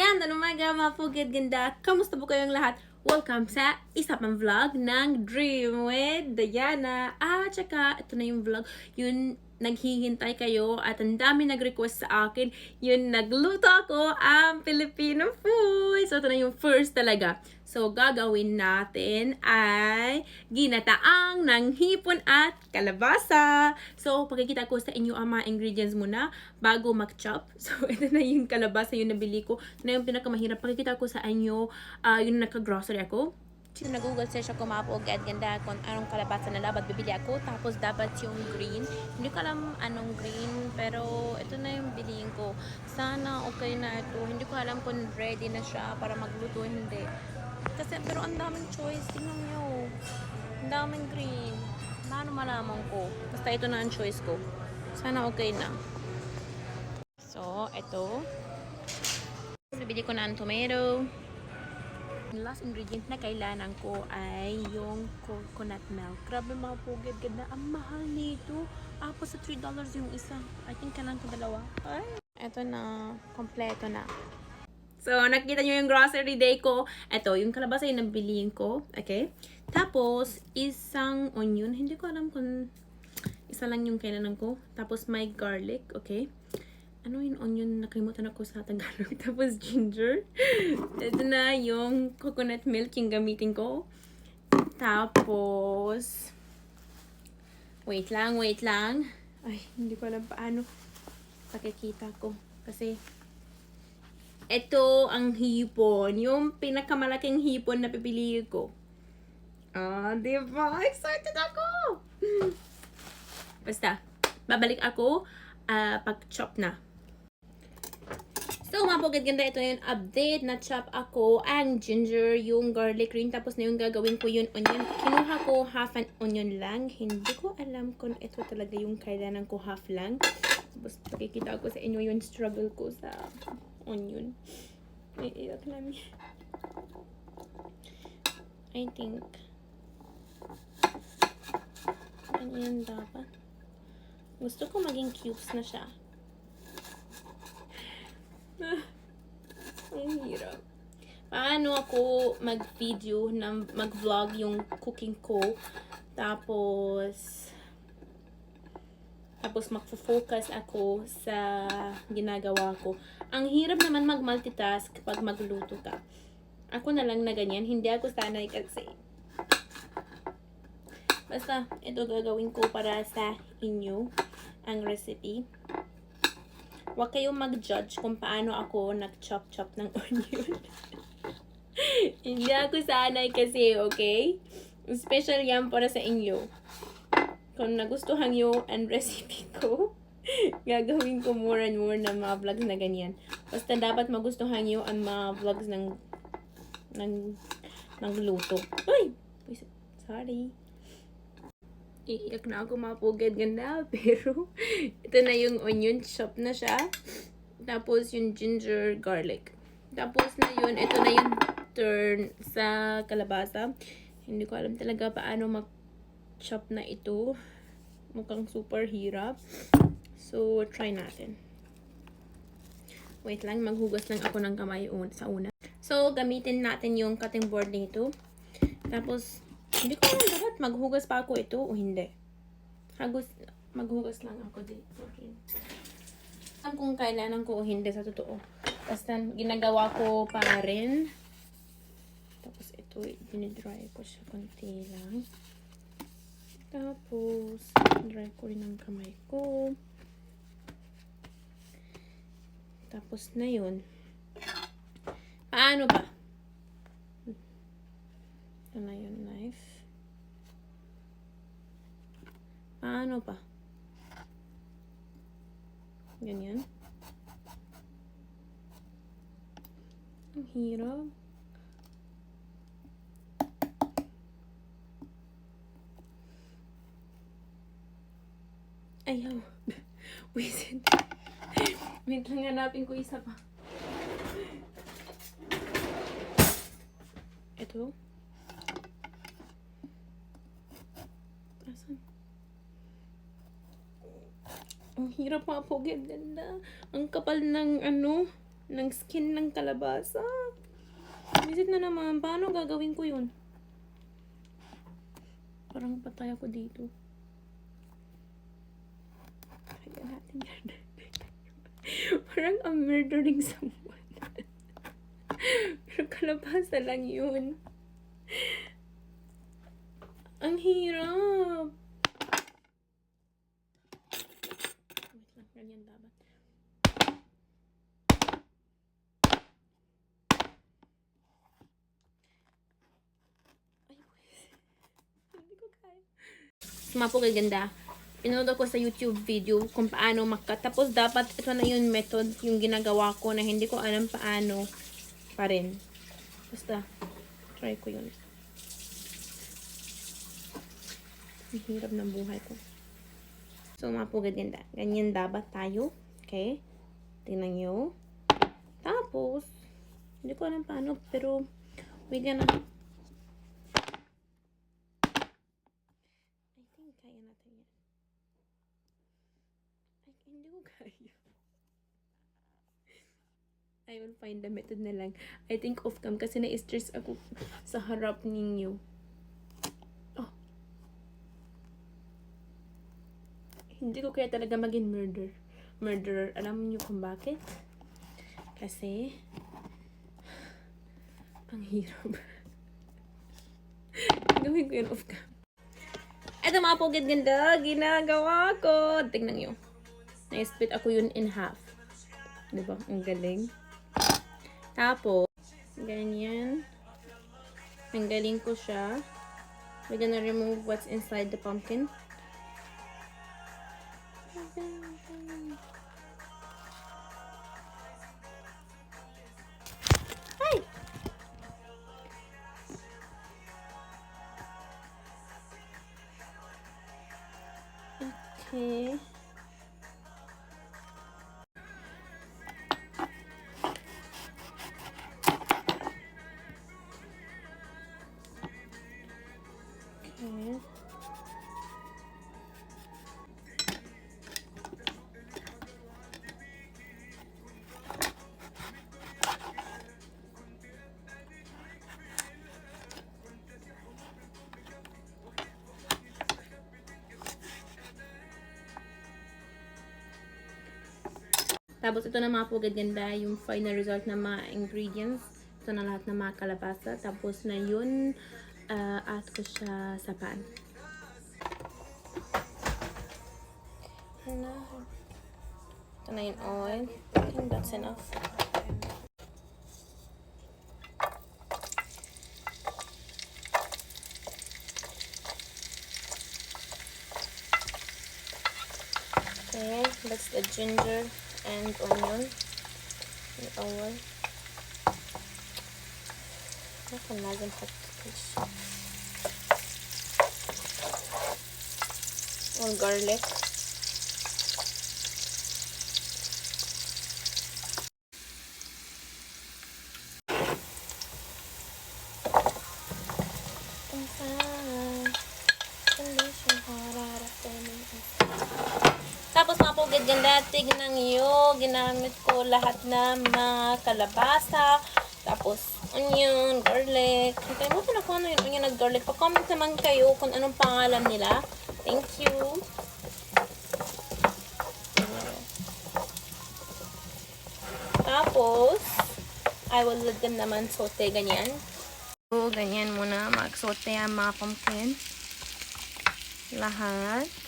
Ganda ng mga mga pugid ganda. Kamusta po kayong lahat? Welcome sa isa pang vlog ng Dream with Diana. At saka, ito na yung vlog. Yun, naghihintay kayo at ang dami nag-request sa akin. Yun, nagluto ako ang Filipino food. So, ito na yung first talaga. So, gagawin natin ay ginataang ng hipon at kalabasa. So, pagkikita ko sa inyo ang mga ingredients muna bago mag-chop. So, ito na yung kalabasa yung nabili ko. Ito na yung pinakamahirap. Pagkikita ko sa inyo, ah yung nagka-grocery ako. Nag-google search ako mga po ganda kung anong kalabasa na dapat bibili ako. Tapos, dapat yung green. Hindi ko alam anong green, pero ito na yung biliin ko. Sana okay na ito. Hindi ko alam kung ready na siya para magluto. Hindi. Kasi, pero ang daming choice. Tingnan nyo. Ang daming green. Paano malaman ko? Basta ito na ang choice ko. Sana okay na. So, ito. Bibili ko na ang tomato. Yung last ingredient na kailangan ko ay yung coconut milk. Grabe mga pugid ganda. Ang mahal nito. Apo sa $3 yung isa. I think kailangan ko dalawa. Ay. Ito na. Kompleto na. So, nakita nyo yung grocery day ko. Ito, yung kalabasa yung nabiliin ko. Okay? Tapos, isang onion. Hindi ko alam kung isa lang yung kailangan ko. Tapos, may garlic. Okay? Ano yung onion? Nakalimutan ako sa Tagalog. Tapos, ginger. Ito na yung coconut milk yung gamitin ko. Tapos, wait lang, wait lang. Ay, hindi ko alam paano pakikita ko. Kasi, ito ang hipon. Yung pinakamalaking hipon na pipili ko. Ah, di ba? Excited ako! Basta, babalik ako ah, pag-chop na. So, mga pugad ganda, ito yung update. Na-chop ako ang ginger, yung garlic rin. Tapos na yung gagawin ko yung onion. Kinuha ko half an onion lang. Hindi ko alam kung ito talaga yung kailangan ko half lang. Tapos, pakikita ko sa inyo yung struggle ko sa onion. May iyak namin. I think. Ganyan dapat. Gusto ko maging cubes na siya. Ang hirap. Paano ako mag-video, na mag-vlog yung cooking ko. Tapos, tapos magfo-focus ako sa ginagawa ko. Ang hirap naman mag-multitask pag magluto ka. Ako na lang na ganyan. Hindi ako sanay kasi. Basta, ito gagawin ko para sa inyo ang recipe. Huwag kayong mag-judge kung paano ako nag-chop-chop ng onion. Hindi ako sanay kasi, okay? Special yan para sa inyo kung nagustuhan nyo ang recipe ko, gagawin ko more and more ng mga vlogs na ganyan. Basta dapat magustuhan nyo ang mga vlogs ng ng ng luto. Ay! Sorry. Iiyak na ako mga pugad ganda. Pero, ito na yung onion chop na siya. Tapos, yung ginger garlic. Tapos na yun, ito na yung turn sa kalabasa. Hindi ko alam talaga paano mag chop na ito. Mukhang super hirap. So, try natin. Wait lang, maghugas lang ako ng kamay un sa una. So, gamitin natin yung cutting board nito. Tapos, hindi ko alam dapat maghugas pa ako ito o hindi. Hagus, maghugas lang ako dito. Alam kung kailangan ko o hindi sa totoo. Basta ginagawa ko pa rin. Tapos ito, dinidry ko siya konti lang. Tapos, dry ko rin ang kamay ko. Tapos na yun. Paano ba? Ito na yung knife. Paano pa? Ganyan. Ang hirap. Ayaw. Wisit. Wait lang hanapin ko isa pa. Ito. Asan? Ang hirap. Ang ganda. Ang kapal ng ano. ng skin ng kalabasa. Visit na naman. Paano gagawin ko yun? Parang patay ako dito. Kaya natin yan. Parang I'm murdering someone. Pero kalabasa lang yun. Ang hirap. Wait lang, ganyan dapat. Sumapo kay ganda. Pinanood ko sa YouTube video kung paano makat. Tapos dapat ito na yung method yung ginagawa ko na hindi ko alam paano pa rin. Basta, try ko yun. Ang hirap ng buhay ko. So, mapo ganda. Ganyan dapat tayo. Okay? Tingnan nyo. Tapos, hindi ko alam paano, pero we gonna I think kaya natin yan. Ay, hindi ko kaya. I will find the method na lang. I think off cam kasi na-stress ako sa harap ninyo. Hindi ko kaya talaga maging murder. Murderer. Alam niyo kung bakit? Kasi ang hirap. Gawin ko yun off cam. Ito mga pugid ganda, ginagawa ko. Tingnan nyo. Na-split ako yun in half. Diba? Ang galing. Tapos, ganyan. Tanggalin ko siya. We're gonna remove what's inside the pumpkin. Ay! Okay. Okay. Tapos ito na mga pugad ganda, yung final result ng mga ingredients. Ito na lahat ng mga kalabasa. Tapos na yun, uh, add ko siya sa pan. Na. Ito na yung oil. Think that's enough. Okay, that's the ginger and onion and oil. Not another hot fish. Or garlic. Ganda, tignan nyo, ginamit ko lahat ng mga kalabasa, tapos onion, garlic. Nakalimutan ako ano yung onion at garlic. Pa-comment naman kayo kung anong pangalan nila. Thank you. Tapos, I will let them naman saute ganyan. So, ganyan muna. Mag-saute ang mga pumpkin. Lahat.